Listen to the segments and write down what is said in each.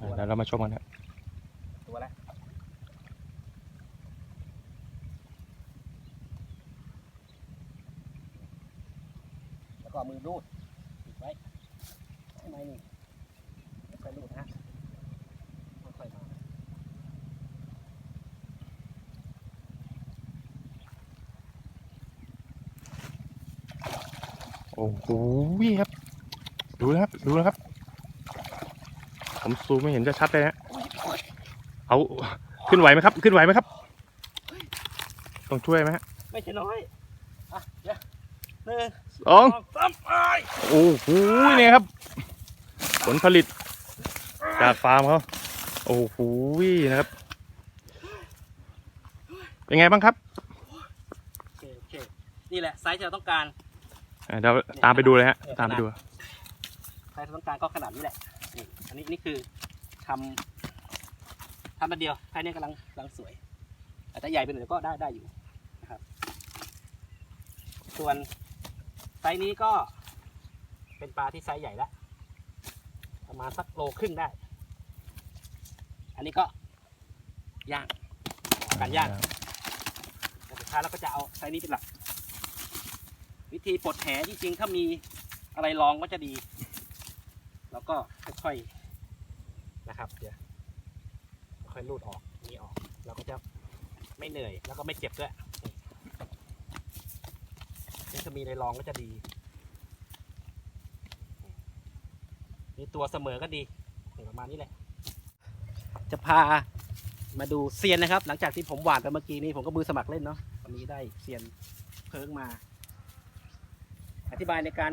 ตัวเดี๋ยวเรามาชมกันครับตัวแล้วแล้วก็เอามือรูดปิดไว้ให้ไม้นี่ค่อยๆรูดฮะค่อยๆมาโอ้โหครับ ดูนะครับ ดูนะครับ ผมซูมไม่เห็นจะชัดเลยนะเอาขึ้นไหวไหมครับ ขึ้นไหวไหมครับ ต้องช่วยไหมฮะไม่ใช่น้อยอะเดี๋ยวหนึ่งสองสองสามไปโอ้โหเนี่ยครับ ผลผลิต จากฟาร์มเขาโอ้โหนะครับ เป็นไงบ้างครับโอเคโอเคนี่แหละไซส์ที่เราต้องการอะเดี๋ยวตามไปดูเลยฮะ ตามไปดู ไซส์ที่เราต้องการก็ขนาดนี้แหละนี่ อันนี้นี่คือทำทำมาเดียวแค่นี้กำลังกำลังสวยแต่ถ้าใหญ่ไปหน่อยก็ได้ได้อยู่นะครับ ส่วนไซส์นี้ก็เป็นปลาที่ไซส์ใหญ่แล้วประมาณสักโลครึ่งได้ อันนี้ก็ย่างการย่างแต่สุดท้ายเราก็จะเอาไซส์นี้เป็นหลัก วิธีปลดแหจริงๆ ถ้ามีอะไรรองก็จะดี แล้วก็ค่อยๆนะครับเดี๋ยวค่อยๆรูดออกนี่ออก เราก็จะไม่เหนื่อยแล้วก็ไม่เจ็บด้วยนี่ถ้ามีอะไรองก็จะดี มีตัวเสมอก็ดีประมาณนี้แหละ จะพามาดูเซียนนะครับ หลังจากที่ผมหวานไปเมื่อกี้นี้ผมก็มือสมัครเล่นเนาะวันนี้ได้เซียนเพิ่งมา อธิบายในการ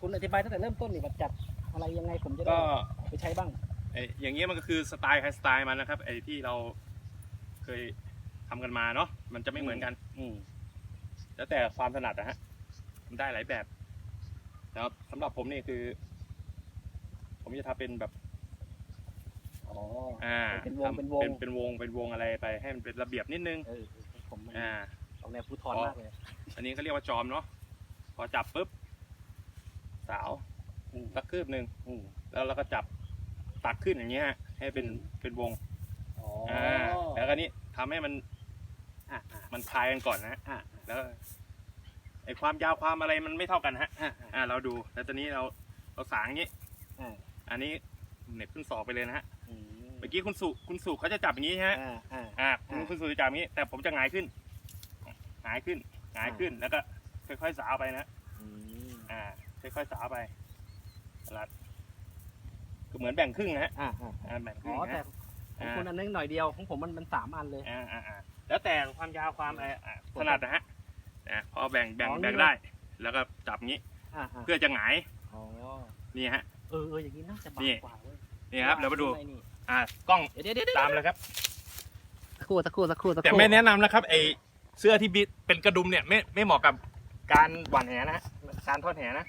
คุณอธิบายตั้งแต่เริ่มต้นนี่ว่าจัด อะไรยังไงผมจะได้ก็เอาไปใช้บ้าง ไอ้อย่างเงี้ยมันก็คือสไตล์ใครสไตล์มันนะครับไอ้ที่เราเคยทำกันมาเนาะมันจะไม่เหมือนกัน อืมแล้วแต่ความถนัดนะฮะมันได้หลายแบบแล้วสำหรับผมนี่คือ ผมจะทำเป็นแบบ อ๋อ อ่าเป็นวงทำเป็นวงเป็นเป็นวงเป็นวงอะไรไป ให้มันเป็นระเบียบนิดนึง เออผมมันอ่า ออกแนวภูทรมากเลยอันนี้เขาเรียกว่าจอมเนาะพอจับปุ๊บ สาว อืม สักคืบหนึ่งอืมแล้วเราก็จับตักขึ้นอย่างเงี้ยฮะให้เป็นเป็นวงอ๋ออ่าแล้วก็นี้ทำให้มันอ่าอ่ามันคลายกันก่อนนะฮะอ่าแล้วไอความยาวความอะไรมันไม่เท่ากันฮะอ่าอ่าเราดูแล้วตอนนี้เราเราสางอย่างงี้ อ่าอันนี้เหน็บขึ้นศอกไปเลยนะฮะอืมเมื่อกี้คุณสุคุณสุเขาจะจับอย่างนี้ฮะอ่าอ่า อ่าคุณคุณสุจะจับอย่างนี้แต่ผมจะหงายขึ้นหงายขึ้นหงายขึ้นแล้วก็ค่อยๆสาวไปนะอืมอ่าค่อยๆสาวไป รัดก็เหมือนแบ่งครึ่งนะฮะอ่าอ่าอ่าแบ่งคอ๋รึ่องแต่นะของคุณอันนึงหน่อยเดียวของผมมันมันสามอันเลย อ่าอ่าอ่าแล้วแต่ความยาวความอะไรอะถนัดนะฮะนะพอแบ่งแบ่งอ๋อนี่ แบ่งได้ แล้วก็จับงี้อ่าอ่าเพื่อจะหงายอ๋อนี่ฮะ เออเอออย่างนี้น่าจะเบานี่ กว่าเว้ยนี่ครับเดี๋ยวมาดูไนี่อ่ากล้องเดี๋ยวเดี๋ยวเดี๋ยวตามเลยครับ สักครู่สักครู่สักครู่สักคแต่รู่ไม่แนะนำนะครับไอเสื้อที่บิดเป็นกระดุมเนี่ยไม่ไม่เหมาะกับการหว่านแหนะฮะการทอดแหนะ